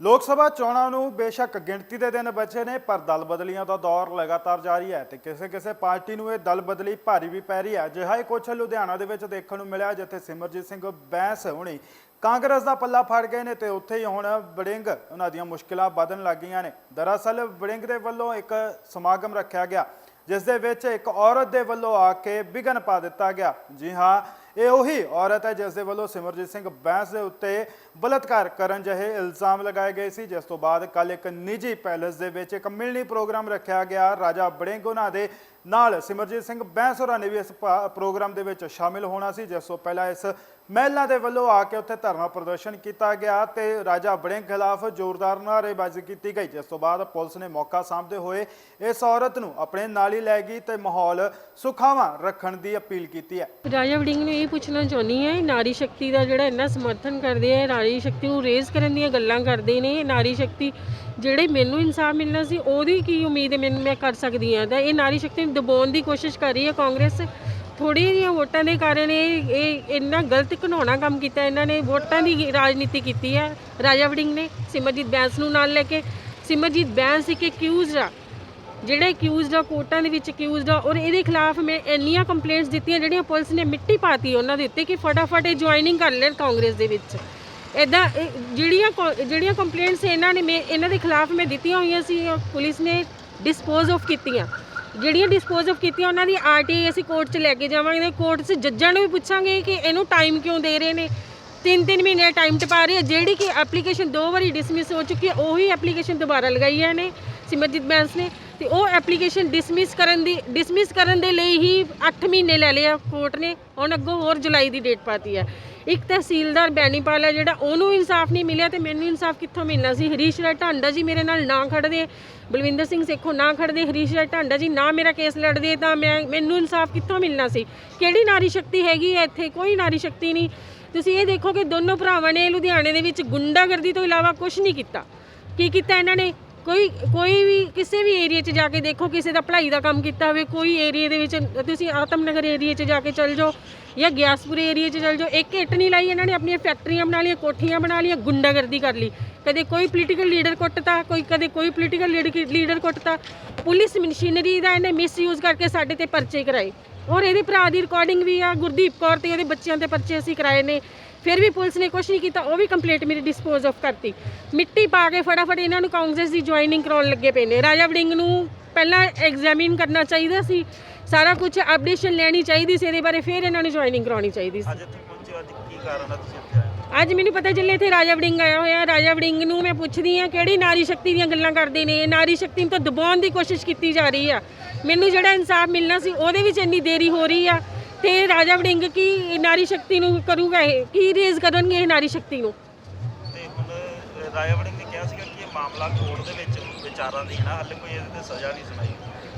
ਲੋਕ ਸਭਾ ਚੋਣਾਂ ਨੂੰ ਬੇਸ਼ੱਕ ਗਿਣਤੀ ਦੇ ਦਿਨ ਬਚੇ ਨੇ, ਪਰ ਦਲ ਬਦਲੀਆਂ ਦਾ ਦੌਰ ਲਗਾਤਾਰ ਜਾਰੀ ਹੈ ਤੇ ਕਿਸੇ ਕਿਸੇ ਪਾਰਟੀ ਨੂੰ ਇਹ ਦਲ ਬਦਲੀ ਭਾਰੀ ਵੀ ਪੈ ਰਹੀ ਹੈ। ਅਜਿਹਾ ਹੀ ਕੁਝ ਲੁਧਿਆਣਾ ਦੇ ਵਿੱਚ ਦੇਖਣ ਨੂੰ ਮਿਲਿਆ, ਜਿੱਥੇ ਸਿਮਰਜੀਤ ਸਿੰਘ ਬੈਂਸ ਹੁਣੀ ਕਾਂਗਰਸ ਦਾ ਪੱਲਾ ਫੜ ਗਏ ਨੇ ਤੇ ਉੱਥੇ ਹੀ ਹੁਣ ਵੜਿੰਗ ਉਹਨਾਂ ਦੀਆਂ ਮੁਸ਼ਕਿਲਾਂ ਵਧਣ ਲੱਗੀਆਂ ਨੇ। ਦਰਅਸਲ ਵੜਿੰਗ ਦੇ ਵੱਲੋਂ ਇੱਕ ਸਮਾਗਮ ਰੱਖਿਆ ਗਿਆ, ਜਿਸ ਦੇ ਵਿੱਚ ਇੱਕ ਔਰਤ ਦੇ ਵੱਲੋਂ ਆ ਕੇ ਵਿਘਨ ਪਾ ਦਿੱਤਾ ਗਿਆ। ਜੀ ਹਾਂ ਇਹ ਉਹੀ ਔਰਤ ਹੈ ਜਿਸ ਦੇ ਵੱਲੋਂ ਸਿਮਰਜੀਤ ਸਿੰਘ ਬੈਂਸ ਦੇ ਉੱਤੇ ਬਲਤਕਾਰ ਕਰਨ ਜਿਹੇ ਇਲਜ਼ਾਮ ਲਗਾਏ ਗਏ ਸੀ, ਜਿਸ ਤੋਂ ਬਾਅਦ ਕੱਲ ਇੱਕ ਨਿੱਜੀ ਪੈਲੇਸ ਦੇ ਵਿੱਚ ਇੱਕ ਮਿਲਣੀ ਪ੍ਰੋਗਰਾਮ ਰੱਖਿਆ ਗਿਆ। ਰਾਜਾ ਬੜਿੰਗ ਉਹਨਾਂ ਦੇ ਨਾਲ ਸਿਮਰਜੀਤ ਸਿੰਘ ਬੈਂਸ ਹੋਰਾਂ ਨੇ ਵੀ ਇਸ ਪਾ- ਪ੍ਰੋਗਰਾਮ ਦੇ ਵਿੱਚ ਸ਼ਾਮਿਲ ਹੋਣਾ ਸੀ, ਜਿਸ ਤੋਂ ਪਹਿਲਾਂ ਇਸ ਮਹਿਲਾ ਦੇ ਵੱਲੋਂ ਆ ਕੇ ਉੱਥੇ ਧਰਨਾ ਪ੍ਰਦਰਸ਼ਨ ਕੀਤਾ ਗਿਆ ਤੇ ਰਾਜਾ ਬੜਿੰਗ ਖਿਲਾਫ ਜ਼ੋਰਦਾਰ ਨਾਅਰੇਬਾਜ਼ੀ ਕੀਤੀ ਗਈ, ਜਿਸ ਤੋਂ ਬਾਅਦ ਪੁਲਿਸ ਨੇ ਮੌਕਾ ਸਾਂਭਦੇ ਹੋਏ ਇਸ ਔਰਤ ਨੂੰ ਆਪਣੇ ਨਾਲ ਹੀ ਲੈ ਗਈ ਤੇ ਮਾਹੌਲ ਸੁਖਾਵਾਂ ਰੱਖਣ ਦੀ ਅਪੀਲ ਕੀਤੀ ਹੈ। ਰਾਜਾ ਵੜਿੰਗ ਨੂੰ ਇਹ ਪੁੱਛਣਾ ਚਾਹੁੰਦੀ ਹੈ ਨਾਰੀ ਸ਼ਕਤੀ ਦਾ ਜਿਹੜਾ ਇੰਨਾ ਸਮਰਥਨ ਕਰਦੇ ਆ ਨਾਰੀ ਸ਼ਕਤੀ ਨੂੰ ਰੇਜ਼ ਕਰਨ ਦੀਆਂ ਗੱਲਾਂ ਕਰਦੇ ਨੇ ਨਾਰੀ ਸ਼ਕਤੀ ਜਿਹੜੇ ਮੈਨੂੰ ਇਨਸਾਫ ਮਿਲਣਾ ਸੀ, ਉਹਦੀ ਕੀ ਉਮੀਦ ਮੈਨੂੰ ਮੈਂ ਕਰ ਸਕਦੀ ਹਾਂ? ਤਾਂ ਇਹ ਨਾਰੀ ਸ਼ਕਤੀ ਨੂੰ ਦਬਾਉਣ ਦੀ ਕੋਸ਼ਿਸ਼ ਕਰ ਰਹੀ ਹੈ ਕਾਂਗਰਸ ਥੋੜ੍ਹੀਆਂ ਜਿਹੀਆਂ ਵੋਟਾਂ ਦੇ ਕਾਰਨ ਇਹ ਇਹ ਇੰਨਾ ਗਲਤ ਘਿਨਾਉਣਾ ਕੰਮ ਕੀਤਾ, ਇਹਨਾਂ ਨੇ ਵੋਟਾਂ ਦੀ ਰਾਜਨੀਤੀ ਕੀਤੀ ਹੈ। ਰਾਜਾ ਵੜਿੰਗ ਨੇ ਸਿਮਰਜੀਤ ਬੈਂਸ ਨੂੰ ਨਾਲ ਲੈ ਕੇ। ਸਿਮਰਜੀਤ ਬੈਂਸ ਇੱਕ ਅਕਿਊਜ਼ਡ ਆ। ਜਿਹੜੇ ਅਕਿਊਜ਼ਡ ਆ, ਕੋਰਟਾਂ ਦੇ ਵਿੱਚ ਅਕਿਊਜ਼ਡ ਆ, ਔਰ ਇਹਦੇ ਖਿਲਾਫ ਮੈਂ ਇੰਨੀਆਂ ਕੰਪਲੇਂਟਸ ਦਿੱਤੀਆਂ, ਜਿਹੜੀਆਂ ਪੁਲਿਸ ਨੇ ਮਿੱਟੀ ਪਾਤੀ ਉਹਨਾਂ ਦੇ ਉੱਤੇ ਕਿ ਫਟਾਫਟ ਇਹ ਜੁਆਇਨਿੰਗ ਕਰ ਲੈਣ ਕਾਂਗਰਸ ਦੇ ਵਿੱਚ। ਇਦਾਂ ਜਿਹੜੀਆਂ ਕੌ- ਜਿਹੜੀਆਂ ਕੰਪਲੇਂਟਸ ਇਹਨਾਂ ਨੇ ਮੈਂ, ਇਹਨਾਂ ਦੇ ਖਿਲਾਫ ਮੈਂ ਦਿੱਤੀਆਂ ਹੋਈਆਂ ਸੀ, ਪੁਲਿਸ ਨੇ ਡਿਸਪੋਜ਼ ਆਫ ਕੀਤੀਆਂ। ਜਿਹੜੀਆਂ ਡਿਸਪੋਜ਼ ਆਫ ਕੀਤੀਆਂ ਉਹਨਾਂ ਦੀ ਆਰਟੀਆਈ ਅਸੀਂ ਕੋਰਟ 'ਚ ਲੈ ਕੇ ਜਾਵਾਂਗੇ ਕੋਰਟ 'ਚ ਜੱਜਾਂ ਨੂੰ ਵੀ ਪੁੱਛਾਂਗੇ ਕਿ ਇਹਨੂੰ ਟਾਈਮ ਕਿਉਂ ਦੇ ਰਹੇ ਨੇ। ਤਿੰਨ ਤਿੰਨ ਮਹੀਨੇ ਟਾਈਮ ਟਪਾ ਰਹੇ ਹੈ ਜਿਹੜੀ ਕਿ ਐਪਲੀਕੇਸ਼ਨ ਦੋ ਵਾਰੀ ਡਿਸਮਿਸ ਹੋ ਚੁੱਕੀ ਹੈ, ਉਹੀ ਐਪਲੀਕੇਸ਼ਨ ਦੁਬਾਰਾ ਲਗਾਈ ਹੈ ਨੇ। ਸਿਮਰਜੀਤ ਬੈਂਸ ਨੇ ਤੇ ਉਹ ਐਪਲੀਕੇਸ਼ਨ ਡਿਸਮਿਸ ਕਰਨ ਦੀ ਡਿਸਮਿਸ ਕਰਨ ਦੇ ਲਈ ਹੀ 8 ਮਹੀਨੇ ਲੈ ਲਿਆ ਕੋਰਟ ਨੇ। ਹੁਣ ਅੱਗੋਂ ਹੋਰ ਜੁਲਾਈ ਦੀ ਡੇਟ ਪਾਤੀ ਹੈ ਇੱਕ ਤਹਿਸੀਲਦਾਰ ਬੈਣੀਪਾਲ ਹੈ ਜਿਹੜਾ ਉਹਨੂੰ ਇਨਸਾਫ ਨਹੀਂ ਮਿਲਿਆ ਤੇ ਮੈਨੂੰ ਇਨਸਾਫ ਕਿੱਥੋਂ ਮਿਲਣਾ ਸੀ? ਹਰੀਸ਼ ਰਾਏ ਢਾਂਡਾ ਜੀ ਮੇਰੇ ਨਾਲ ਨਾ ਖੜਦੇ ਬਲਵਿੰਦਰ ਸਿੰਘ ਸੇਖੋ ਨਾ ਖੜਦੇ ਹਰੀਸ਼ ਰਾਏ ਢਾਂਡਾ ਜੀ ਨਾ ਮੇਰਾ ਕੇਸ ਲੜਦੇ ਤਾਂ ਮੈਂ, ਮੈਨੂੰ ਇਨਸਾਫ ਕਿੱਥੋਂ ਮਿਲਣਾ ਸੀ? ਕਿਹੜੀ ਨਾਰੀ ਸ਼ਕਤੀ ਹੈਗੀ ਹੈ ਇੱਥੇ? ਕੋਈ ਨਾਰੀ ਸ਼ਕਤੀ ਨਹੀਂ। ਤੁਸੀਂ ਇਹ ਦੇਖੋ ਕਿ ਦੋਨੋਂ ਭਰਾਵਾਂ ਨੇ ਲੁਧਿਆਣੇ ਦੇ ਵਿੱਚ ਗੁੰਡਾਗਰਦੀ ਤੋਂ ਇਲਾਵਾ ਕੁਝ ਨਹੀਂ ਕੀਤਾ। ਕੀ ਕੀਤਾ ਇਹਨਾਂ ਨੇ? ਕੋਈ ਕੋਈ ਵੀ, ਕਿਸੇ ਵੀ ਏਰੀਆ 'ਚ ਜਾ ਕੇ ਦੇਖੋ, ਕਿਸੇ ਦਾ ਭਲਾਈ ਦਾ ਕੰਮ ਕੀਤਾ ਹੋਵੇ, ਕੋਈ ਏਰੀਆ ਦੇ ਵਿੱਚ, ਤੁਸੀਂ ਆਤਮਨਗਰ ਏਰੀਆ 'ਚ ਜਾ ਕੇ ਚੱਲ ਜਾਓ ਜਾਂ ਗਿਆਸਪੁਰ ਏਰੀਆ 'ਚ ਚੱਲ ਜਾਓ, ਇੱਕ ਇੱਟ ਨਹੀਂ ਲਾਈ ਇਹਨਾਂ ਨੇ, ਆਪਣੀਆਂ ਫੈਕਟਰੀਆਂ ਬਣਾ ਲਈਆਂ, ਕੋਠੀਆਂ ਬਣਾ ਲਈਆਂ, ਗੁੰਡਾਗਰਦੀ ਕਰ ਲਈ। ਕਦੇ ਕੋਈ ਪੋਲੀਟੀਕਲ ਲੀਡਰ ਕੁੱਟਤਾ, ਕੋਈ, ਕਦੇ ਕੋਈ ਪੋਲੀਟੀਕਲ ਲੀਡਰ ਕੁੱਟਤਾ। ਪੁਲਿਸ ਮਸ਼ੀਨਰੀ ਦਾ ਇਹਨੇ ਮਿਸਯੂਜ਼ ਕਰਕੇ ਸਾਡੇ ਤੇ ਪਰਚੇ ਕਰਾਏ। ਔਰ ਇਹਦੇ ਭਰਾ ਦੀ ਰਿਕਾਰਡਿੰਗ ਵੀ ਆ, ਗੁਰਦੀਪ ਕੌਰ ਤੇ ਉਹਦੇ ਬੱਚਿਆਂ ਦੇ ਪਰਚੇ ਅਸੀਂ ਕਰਾਏ ਨੇ। ਫਿਰ ਵੀ ਪੁਲਿਸ ਨੇ ਕੁਝ ਨਹੀਂ ਕੀਤਾ ਉਹ ਵੀ ਕੰਪਲੀਟ ਮੇਰੀ ਡਿਸਪੋਜ਼ ਆਫ ਕਰਤੀ। ਮਿੱਟੀ ਪਾ ਕੇ ਫਟਾਫਟ ਇਹਨਾਂ ਨੂੰ ਕਾਂਗਰਸ ਦੀ ਜੁਆਇਨਿੰਗ ਕਰਾਉਣ ਲੱਗੇ ਪਏ ਨੇ। ਰਾਜਾ ਵੜਿੰਗ ਨੂੰ ਪਹਿਲਾਂ ਐਗਜ਼ਾਮਿਨ ਕਰਨਾ ਚਾਹੀਦਾ ਸੀ ਸਾਰਾ ਕੁਝ ਅਪਡੇਸ਼ਨ ਲੈਣੀ ਚਾਹੀਦੀ ਸੀ ਇਹਦੇ ਬਾਰੇ ਫਿਰ ਇਹਨਾਂ ਨੂੰ ਜੁਆਇਨਿੰਗ ਕਰਾਉਣੀ ਚਾਹੀਦੀ ਸੀ। ਅੱਜ ਇੱਥੇ ਪਹੁੰਚੇ ਹੋ, ਅੱਜ ਕੀ ਕਾਰਨ ਹੈ ਤੁਸੀਂ ਇੱਥੇ ਆਏ ਅੱਜ ਮੈਨੂੰ ਪਤਾ ਚੱਲਿਆ ਇੱਥੇ ਰਾਜਾ ਵੜਿੰਗ ਆਇਆ ਹੋਇਆ ਰਾਜਾ ਵੜਿੰਗ ਨੂੰ ਮੈਂ ਪੁੱਛਦੀ ਆ ਕਿਹੜੀ ਨਾਰੀ ਸ਼ਕਤੀ ਦੀਆਂ ਗੱਲਾਂ ਕਰਦੇ ਨੇ? ਇਹ ਨਾਰੀ ਸ਼ਕਤੀ ਨੂੰ ਤਾਂ ਦਬਾਉਣ ਦੀ ਕੋਸ਼ਿਸ਼ ਕੀਤੀ ਜਾ ਰਹੀ ਆ। ਮੈਨੂੰ ਜਿਹੜਾ ਇਨਸਾਫ ਮਿਲਣਾ ਸੀ ਉਹਦੇ ਵਿੱਚ ਇੰਨੀ ਦੇਰੀ ਹੋ ਰਹੀ ਆ ਤੇ ਰਾਜਾ ਵੜਿੰਗ ਕੀ ਨਾਰੀ ਸ਼ਕਤੀ ਨੂੰ ਕਰੂਗਾ ਇਹ? ਕੀ ਰੇਜ਼ ਕਰਨਗੇ ਇਹ ਨਾਰੀ ਸ਼ਕਤੀ ਨੂੰ? ਤੇ ਹੁਣ ਅ, ਰਾਜਾ ਵੜਿੰਗ ਨੇ ਕਿਹਾ ਸੀਗਾ ਕਿ ਇਹ ਮਾਮਲਾ ਕੋਰਟ ਦੇ ਵਿੱਚ ਵਿਚਾਰਾਂ ਦੀ ਨਾ ਹਾਲੇ ਕੋਈ ਇਹਦੇ ਤੇ ਸਜ਼ਾ ਨਹੀਂ ਸੁਣਾਈ।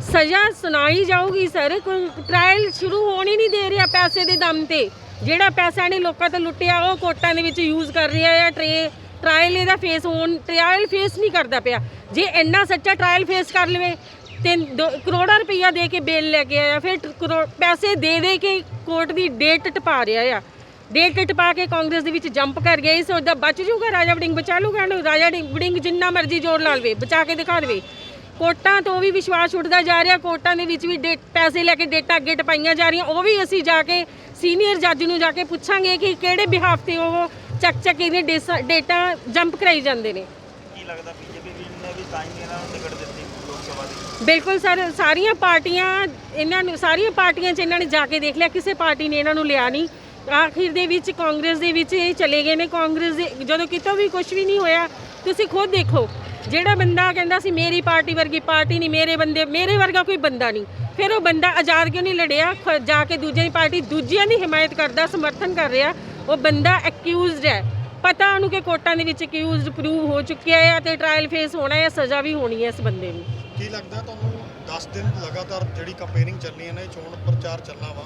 ਸਜ਼ਾ ਸੁਣਾਈ ਜਾਊਗੀ ਸਰ ਕੋਈ ਟ੍ਰਾਇਲ ਸ਼ੁਰੂ ਹੋਣ ਹੀ ਨਹੀਂ ਦੇ ਰਿਹਾ ਪੈਸੇ ਦੇ ਦਮ ਤੇ। ਜਿਹੜਾ ਪੈਸਾ ਇਹਨੇ ਲੋਕਾਂ ਤੋਂ ਲੁੱਟਿਆ ਉਹ ਕੋਰਟਾਂ ਦੇ ਵਿੱਚ ਯੂਜ਼ ਕਰ ਰਿਹਾ ਹੈ ਟਰੇ ਟ੍ਰਾਇਲ ਇਹਦਾ ਫੇਸ ਹੋਣ ਟ੍ਰਾਇਲ ਫੇਸ ਨਹੀਂ ਕਰਦਾ ਪਿਆ। ਜੇ ਇੰਨਾ ਸੱਚਾ ਟ੍ਰਾਇਲ ਫੇਸ ਕਰ ਲਵੇ ਤਿੰਨ, ਦੋ- ਕਰੋੜਾਂ ਰੁਪਈਆ ਦੇ ਕੇ ਬੇਲ ਲੈ ਕੇ ਆਇਆ, ਫਿਰ ਕਰੋ- ਪੈਸੇ ਦੇ ਦੇ ਕੇ ਕੋਰਟ ਦੀ ਡੇਟ ਟਪਾ ਰਿਹਾ ਆ। ਡੇਟ ਟਪਾ ਕੇ ਕਾਂਗਰਸ ਦੇ ਵਿੱਚ ਜੰਪ ਕਰ ਗਿਆ, ਇਸ ਉਹਦਾ ਬਚ ਜਾਊਗਾ ਰਾਜਾ ਵੜਿੰਗ ਬਚਾ ਲੂਗਾ ਇਹਨੂੰ ਰਾਜਾ ਡਿੰਗ- ਵੜਿੰਗ ਜਿੰਨਾ ਮਰਜ਼ੀ ਜ਼ੋਰ ਲਾ ਲਵੇ, ਬਚਾ ਕੇ ਦਿਖਾ ਦੇਵੇ। ਕੋਰਟਾਂ ਤੋਂ ਵੀ ਵਿਸ਼ਵਾਸ ਉੱਠਦਾ ਜਾ ਰਿਹਾ, ਕੋਰਟਾਂ ਦੇ ਵਿੱਚ ਵੀ ਡੇਟ, ਪੈਸੇ ਲੈ ਕੇ ਡੇਟਾਂ ਅੱਗੇ ਟਪਾਈਆਂ ਜਾ ਰਹੀਆਂ, ਉਹ ਵੀ ਅਸੀਂ ਜਾ ਕੇ ਸੀਨੀਅਰ ਜੱਜ ਨੂੰ ਜਾ ਕੇ ਪੁੱਛਾਂਗੇ ਕਿ ਕਿਹੜੇ ਬਿਹਾਫ ਤੇ ਉਹ ਚੱਕ ਚੱਕ ਇਹਦੀਆਂ ਡੇਸਾ- ਡੇਟਾ ਜੰਪ ਕਰਾਈ ਜਾਂਦੇ ਨੇ। ਕੀ ਲੱਗਦਾ ਬੀਜੇਪੀ ਵੀ ਨੇ ਵੀ ਤਾਂ ਹੀ ਇਹਨਾਂ ਨੂੰ ਟਿਕਟ ਦਿੱਤੀ ਬਿਲਕੁਲ ਸਰ, ਸਾਰੀਆਂ ਪਾਰਟੀਆਂ ਇਹਨਾਂ ਨੂੰ ਸਾਰੀਆਂ ਪਾਰਟੀਆਂ 'ਚ ਇਹਨਾਂ ਨੇ ਜਾ ਕੇ ਦੇਖ ਲਿਆ, ਕਿਸੇ ਪਾਰਟੀ ਨੇ ਇਹਨਾਂ ਨੂੰ ਲਿਆ ਨਹੀਂ। ਆਖਿਰ ਦੇ ਵਿੱਚ ਕਾਂਗਰਸ ਦੇ ਵਿੱਚ ਇਹ ਚਲੇ ਗਏ ਨੇ। ਕਾਂਗਰਸ ਦੇ ਜਦੋਂ ਕਿਤੋਂ ਵੀ ਕੁਝ ਵੀ ਨਹੀਂ ਹੋਇਆ, ਤੁਸੀਂ ਖੁਦ ਦੇਖੋ, ਜਿਹੜਾ ਬੰਦਾ ਕਹਿੰਦਾ ਸੀ, ਮੇਰੀ ਪਾਰਟੀ ਵਰਗੀ ਪਾਰਟੀ ਨਹੀਂ, ਮੇਰੇ ਬੰਦੇ ਮੇਰੇ ਵਰਗਾ ਕੋਈ ਬੰਦਾ ਨਹੀਂ। ਫਿਰ ਉਹ ਬੰਦਾ ਆਜ਼ਾਦ ਕਿਉਂ ਨਹੀਂ ਲੜਿਆ? ਖ- ਜਾ ਕੇ ਦੂਜਿਆਂ ਦੀ ਪਾਰਟੀ ਦੂਜਿਆਂ ਦੀ ਹਿਮਾਇਤ ਕਰਦਾ, ਸਮਰਥਨ ਕਰ ਰਿਹਾ। ਉਹ ਬੰਦਾ ਐਕਿਊਜ਼ਡ ਹੈ। ਪਤਾ ਉਹਨੂੰ ਕਿ ਕੋਰਟਾਂ ਦੇ ਵਿੱਚ ਅਕਿਊਜ਼ਡ ਪ੍ਰੂਵ ਹੋ ਚੁੱਕਿਆ ਹੈ ਤੇ ਟ੍ਰਾਇਲ ਫੇਸ ਹੋਣਾ ਹੈ, ਸਜ਼ਾ ਵੀ ਹੋਣੀ ਹੈ ਇਸ ਬੰਦੇ ਨੂੰ। ਕੀ ਲੱਗਦਾ ਤੁਹਾਨੂੰ 10 ਦਿਨ ਲਗਾਤਾਰ ਜਿਹੜੀ ਕੰਪੇਅਰਿੰਗ ਚੱਲਣੀ ਹੈ ਨਾ, ਇਹ ਚੋਣ ਪ੍ਰਚਾਰ ਚੱਲਣਾ ਵਾ,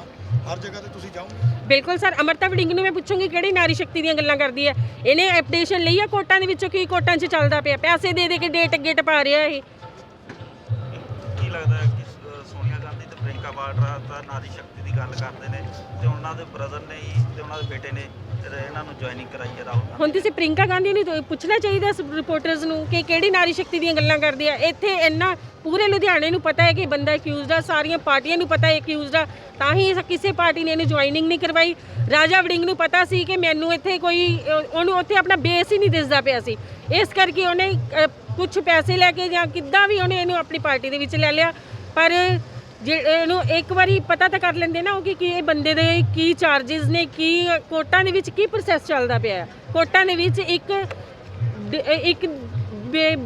ਹਰ ਜਗ੍ਹਾ ਤੇ ਤੁਸੀਂ ਜਾਓਗੇ? ਬਿਲਕੁਲ ਸਰ, ਅਮਰਤਾ ਵੜਿੰਗ ਨੂੰ ਮੈਂ ਪੁੱਛੂੰਗੀ, ਕਿਹੜੀ ਨਾਰੀ ਸ਼ਕਤੀ ਦੀਆਂ ਗੱਲਾਂ ਕਰਦੀ ਹੈ? ਇਹਨੇ ਐਪਡੇਸ਼ਨ ਲਈ ਆ ਕੋਰਟਾਂ ਦੇ ਵਿੱਚੋਂ, ਕੀ ਕੋਰਟਾਂ 'ਚ ਚੱਲਦਾ ਪਿਆ? ਪੈਸੇ ਦੇ ਦੇ ਕੇ ਡੇਟ ਅੱਗੇ ਟਪਾ ਰਿਹਾ ਇਹ। ਸੋਨੀਆ ਗਾਂਧੀ ਤੇ ਪ੍ਰਿੰਕਾ ਵਾਡਰਾ ਤਾਂ ਨਾਰੀ ਸ਼ਕਤੀ ਦੀ ਗੱਲ ਕਰਦੇ ਨੇ ਤੇ ਉਹਨਾਂ ਦੇ ਬ੍ਰਦਰ ਨੇ ਹੀ ਤੇ ਉਹਨਾਂ ਦੇ ਬੇਟੇ ਨੇ ਤੇ ਇਹਨਾਂ ਨੂੰ ਜੁਆਇਨਿੰਗ ਕਰਾਈ ਹੈ ਰਾਹੁਲ ਹੁਣ ਤੁਸੀਂ ਪ੍ਰਿੰਕਾ ਗਾਂਧੀ ਨੂੰ ਤਾਂ ਪੁੱਛਣਾ ਚਾਹੀਦਾ ਰਿਪੋਰਟਰਸ ਨੂੰ ਕਿ ਕਿਹੜੀ ਨਾਰੀ ਸ਼ਕਤੀ ਦੀਆਂ ਗੱਲਾਂ ਕਰਦੇ ਆ। ਇੱਥੇ ਇੰਨਾ ਪੂਰੇ ਲੁਧਿਆਣੇ ਨੂੰ ਪਤਾ ਹੈ ਕਿ ਬੰਦਾ ਅਕਿਊਜ਼ਡ ਆ ਸਾਰੀਆਂ ਪਾਰਟੀਆਂ ਨੂੰ ਪਤਾ ਹੈ ਅਕਿਊਜ਼ਡ ਆ ਤਾਂ ਹੀ ਕਿਸੇ ਪਾਰਟੀ ਨੇ ਇਹਨੂੰ ਜੁਆਇਨਿੰਗ ਨਹੀਂ ਕਰਵਾਈ। ਰਾਜਾ ਵੜਿੰਗ ਨੂੰ ਪਤਾ ਸੀ ਕਿ ਮੈਨੂੰ ਇੱਥੇ ਕੋਈ ਉਹਨੂੰ ਉੱਥੇ ਆਪਣਾ ਬੇਸ ਹੀ ਨਹੀਂ ਦਿਸਦਾ ਪਿਆ ਸੀ। ਇਸ ਕਰਕੇ ਉਹਨੇ ਕੁਝ ਪੈਸੇ ਲੈ ਕੇ ਜਾਂ ਕਿੱਦਾਂ ਵੀ ਉਹਨੇ ਇਹਨੂੰ ਆਪਣੀ ਪਾਰਟੀ ਦੇ ਵਿੱਚ ਲੈ ਲਿਆ। ਪਰ ਜੇ ਇਹਨੂੰ ਇੱਕ ਵਾਰੀ ਪਤਾ ਤਾਂ ਕਰ ਲੈਂਦੇ ਨਾ ਉਹ ਕਿ ਕੀ ਇਹ ਬੰਦੇ ਦੇ ਕੀ ਚਾਰजेस ਨੇ ਕੀ ਕੋਰਟਾਂ ਦੇ ਵਿੱਚ ਕੀ ਪ੍ਰੋਸੈਸ ਚੱਲਦਾ ਪਿਆ ਹੈ। ਕੋਰਟਾਂ ਦੇ ਵਿੱਚ ਇੱਕ ਡ- ਇੱਕ ਬੇ-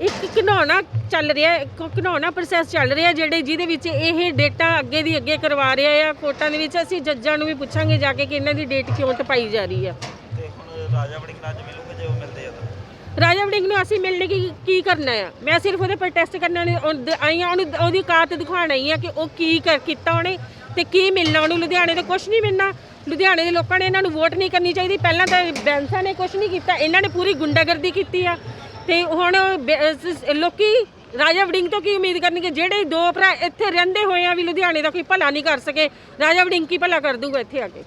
ਇੱਕ ਘਿਨੌਣਾ ਚੱਲ ਰਿਹਾ ਹੈ, ਇੱਕ ਘਿਨੌਣਾ ਪ੍ਰੋਸੈਸ ਚੱਲ ਰਿਹਾ ਜਿਹੜੇ ਜਿਹਦੇ ਵਿੱਚ ਇਹ ਡੇਟਾ ਅੱਗੇ ਦੀ ਅੱਗੇ ਕਰਵਾ ਰਿਹਾ ਆ ਕੋਰਟਾਂ ਦੇ ਵਿੱਚ ਅਸੀਂ ਜੱਜਾਂ ਨੂੰ ਵੀ ਪੁੱਛਾਂਗੇ ਜਾ ਕੇ ਕਿ ਇਹਨਾਂ ਦੀ ਡੇਟ ਕਿਉਂ ਟਪਾਈ ਜਾ ਰਹੀ ਆ ਤੇ ਹੁਣ ਰਾਜਾ ਵੜਿੰਗ ਨਾਲ ਅੱਜ ਰਾਜਾ ਵੜਿੰਗ ਨੂੰ ਅਸੀਂ ਮਿਲਣੇ ਕੀ ਕੀ ਕਰਨਾ ਆ? ਮੈਂ ਸਿਰਫ ਉਹਦੇ ਪ੍ਰੋਟੈਸਟ ਕਰਨ ਲਈ ਆਈ ਆ, ਉਹਨੂੰ ਉਹਦੀ ਕਾਤ ਦਿਖਾਉਣ ਆਈ ਆ ਕਿ ਉਹ ਕੀ ਕਰ ਕੀਤਾ ਉਹਨੇ ਤੇ ਕੀ ਮਿਲਣਾ ਉਹਨੂੰ। ਲੁਧਿਆਣੇ ਤੋਂ ਕੁਝ ਨਹੀਂ ਮਿਲਣਾ। ਲੁਧਿਆਣੇ ਦੇ ਲੋਕਾਂ ਨੇ ਇਹਨਾਂ ਨੂੰ ਵੋਟ ਨਹੀਂ ਕਰਨੀ ਚਾਹੀਦੀ। ਪਹਿਲਾਂ ਤਾਂ ਬੈਂਸਾਂ ਨੇ ਕੁਝ ਨਹੀਂ ਕੀਤਾ। ਇਹਨਾਂ ਨੇ ਪੂਰੀ ਗੁੰਡਾਗਰਦੀ ਕੀਤੀ ਆ। ਤੇ ਹੁਣ ਬੇ- ਅਹ ਲੋਕੀ ਰਾਜਾ ਵੜਿੰਗ ਤੋਂ ਕੀ ਉਮੀਦ ਕਰਨਗੇ? ਜਿਹੜੇ ਦੋ ਭਰਾ ਇੱਥੇ ਰਹਿੰਦੇ ਹੋਏ ਆ ਵੀ ਲੁਧਿਆਣੇ ਦਾ ਕੋਈ ਭਲਾ ਨਹੀਂ ਕਰ ਸਕੇ, ਰਾਜਾ ਵੜਿੰਗ ਕੀ ਭਲਾ ਕਰ ਦੂਗਾ ਇੱਥੇ ਆ ਕੇ?